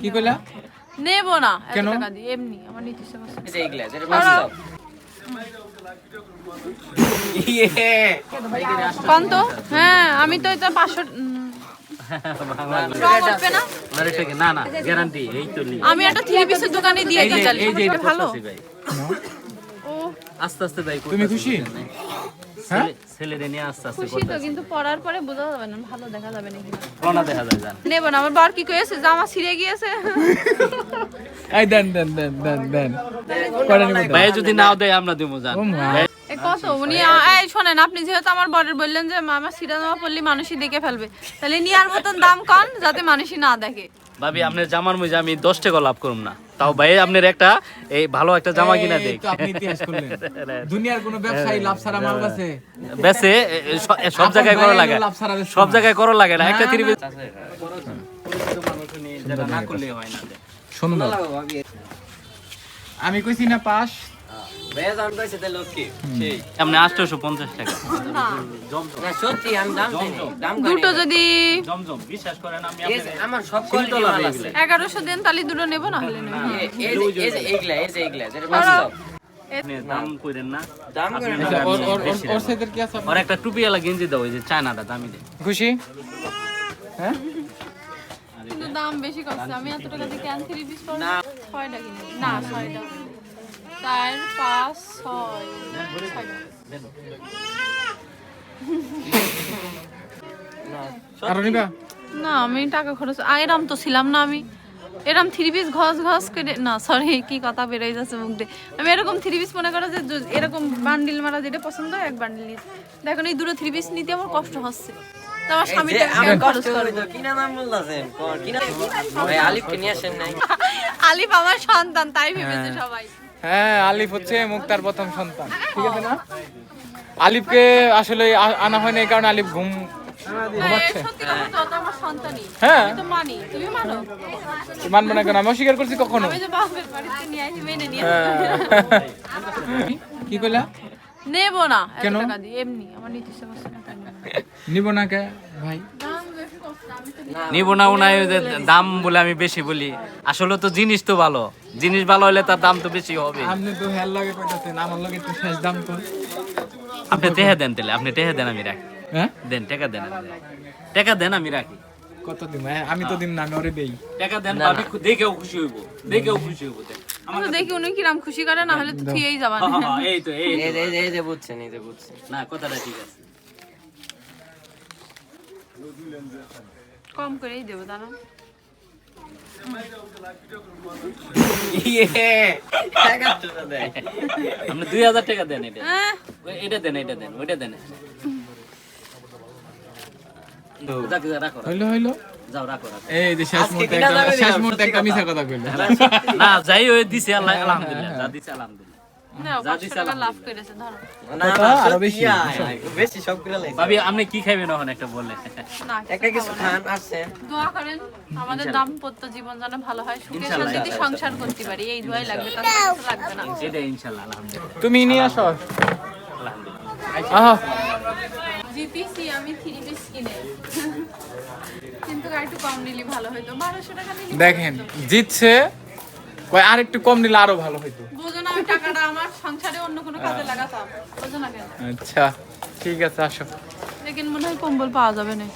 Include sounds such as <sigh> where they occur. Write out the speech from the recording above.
কি কইলা? নেব না এত কেন? এমনি আমার নিতে ইচ্ছা করছে এই যে এইগুলা, যেটা দাও। হ্যাঁ আমি তো এটা পাঁচশো উম, রং উঠবে না? না না গ্যারান্টি এই তো লি আমি একটা থ্রি পিসের দোকানে দিয়ে দিই ভালো? ভাই। ও। আস্তে আস্তে তুমি খুশি? বুঝলেন নাই? ছেলে- ছেলেদের নিয়ে আস্তে আস্তে খুশি তো কিন্তু পরার পরে বোঝা যাবে না ভালো দেখা যাবে নাকি রওনা দেখা যায় জান। নেব না আমার বর কি কয়েছে জামা ছিঁড়ে গিয়েছে। এই দেন দেন দেন দেন দেন। কয়টা নিবো দেন? ভাই যদি নাও দেয় আমরা দিব জান। ও মা। এ কত উনি এই শোনেন আপনি যেহেতু আমার বরের বললেন যে আমার সিরা জামা পরলে মানুষই দেখে ফেলবে। তাহলে নেওয়ার মতন দাম কন যাতে মানুষই না দেখে। ভাবি আপনার জামার মধ্যে আমি দশ টাকা লাভ করুম না। তাও ভাই আপনার একটা এই ভালো একটা জামা কিনা দেখ। আপনি ইতিহাস করলেন <laughs> দুনিয়ার কোন ব্যবসায়ী লাভ ছাড়া মাল আছে স- এ, সব জায়গায় করা লাগে। সব জায়গায় করা লাগে না। একটা তিরিশ না। না করলে হয় না। শুনুন আমি কইছি না পাস এগারোশো দেন তাহলে দুটো নেব না হলে দাম না। দাম ওর একটা টুপিওয়ালা গেঞ্জি দাও ওই যে চায়নাটা দামি দেয় খুশি? হ্যাঁ? কিন্তু দাম বেশি করছে। আমি এত টাকা দিয়ে ক্যান থ্রি পিস না। ছয়টা কিনে না ছয়টা। চার পাঁচ ছয়। নিবা না আমি টাকা খরচ আ, তো ছিলাম না আমি। এরম থ্রি পিস ঘস ঘস করে না সরি কি কথা বেরোয় যাচ্ছে মুখ দিয়ে। আমি এরকম থ্রি পিস মনে করো যে এরকম বান্ডিল মারা যেটা পছন্দ হয় এক বান্ডিল নিতে দেখুন এই দুটো থ্রি পিস নিতে আমার কষ্ট হচ্ছে। তো আমার স্বামী খরচ করবে? নিয়ে? আলিফ আমার সন্তান তাই ভেবেছে সবাই। হ্যাঁ আলিফ হচ্ছে মুক্তার প্রথম সন্তান। ঠিক আছে না? আলিফকে আসলে আনা হয়নি এই কারণে আলিফ ঘুম হ্যাঁ, হ্যাঁ। মানবো না কেন? আমি অস্বীকার করছি কখনো। হ্যাঁ। কি কইলা? নেব না। কেন? এমনি আমার। নিব না কে? ভাই দাম বেশি করছে আমি তো নিব না ওনায় দাম বলে আমি বেশি বলি। আসলে তো জিনিস তো ভালো। জিনিস ভালো হলে তার দাম তো বেশি হবে। আপনি তো হেল লগে কইতাছেন আমার লগে তো শেষ দাম তো আপনি টেহা দেন তাহলে আপনি টেহা দেন আমি রাখি। হ্যাঁ? দেন টাকা দেন আমি রাখি। টাকা দেন আমি রাখি। কত দিন? আমি তো দিন না আমি ওরে দেই। টাকা দেন ভাবি দেখেও খুশি হইব। দেখেও খুশি হইব দেন। তো দেখি উনি কিরাম খুশি করে না হলে তো থুয়েই যাবা। হা, হা, হা, এই তো। এই যে বুঝছেন, এই যে বুঝছেন। না কথাটা ঠিক আছে। কম করেই দেবো দাঁড়া ইয়ে। আপনি দুই হাজার টাকা দেন এটা। হ্যাঁ। এটা দেন এটা দেন ওইটা দেন। যাক, যাক, রাখো রাখো। হইল হইল। যাও রাখো রাখো। এই যে শেষ মুহূর্তে কিনা একটা দামে শেষ দিলাম, মুহূর্তে সত্যি একটা কথা। মিছা কথা। কইলো। না যাই ওই দিছে আল্লাহ আলহামদুলিল্লাহ যা দিছে আলহামদুলিল্লাহ। না যা পাঁচশো দিছে টাকা লাভ আলহামদুলিল্লাহ। করেছে ধরো। না, কত? না, আরও সত্যি, বেশি? আয়, আয়, বেশি সব করে লাইছে। ভাবি আপনি কি খাইবেন এখন একটা বলে একটা কিছু খান আসছেন দোয়া করেন আমাদের দাম্পত্য জীবন যেন ভালো হয় সুখে শান্তিতে সংসার করতে পারি। এই দোয়াই লাগবে তাছাড়া লাগবে না। এটা ইনশাল্লাহ আলহামদুলিল্লাহ। তুমি নিয়ে আসো। আলহামদুলিল্লাহ। আহ। আমি থ্রি পিস কিনে। কিন্তু আর একটু কম নিলে ভালো হইতো। বারোশো টাকা নিলে দেখেন জিতছে কয় আর একটু কম নিলে আরও ভালো হইতো। টাকাটা আমার সংসারে অন্য কোনো কাজে লাগাতাম বোঝো না কেন? আচ্ছা ঠিক আছে আসো। লেকিন মনে হয় কম্বল পাওয়া যাবে না।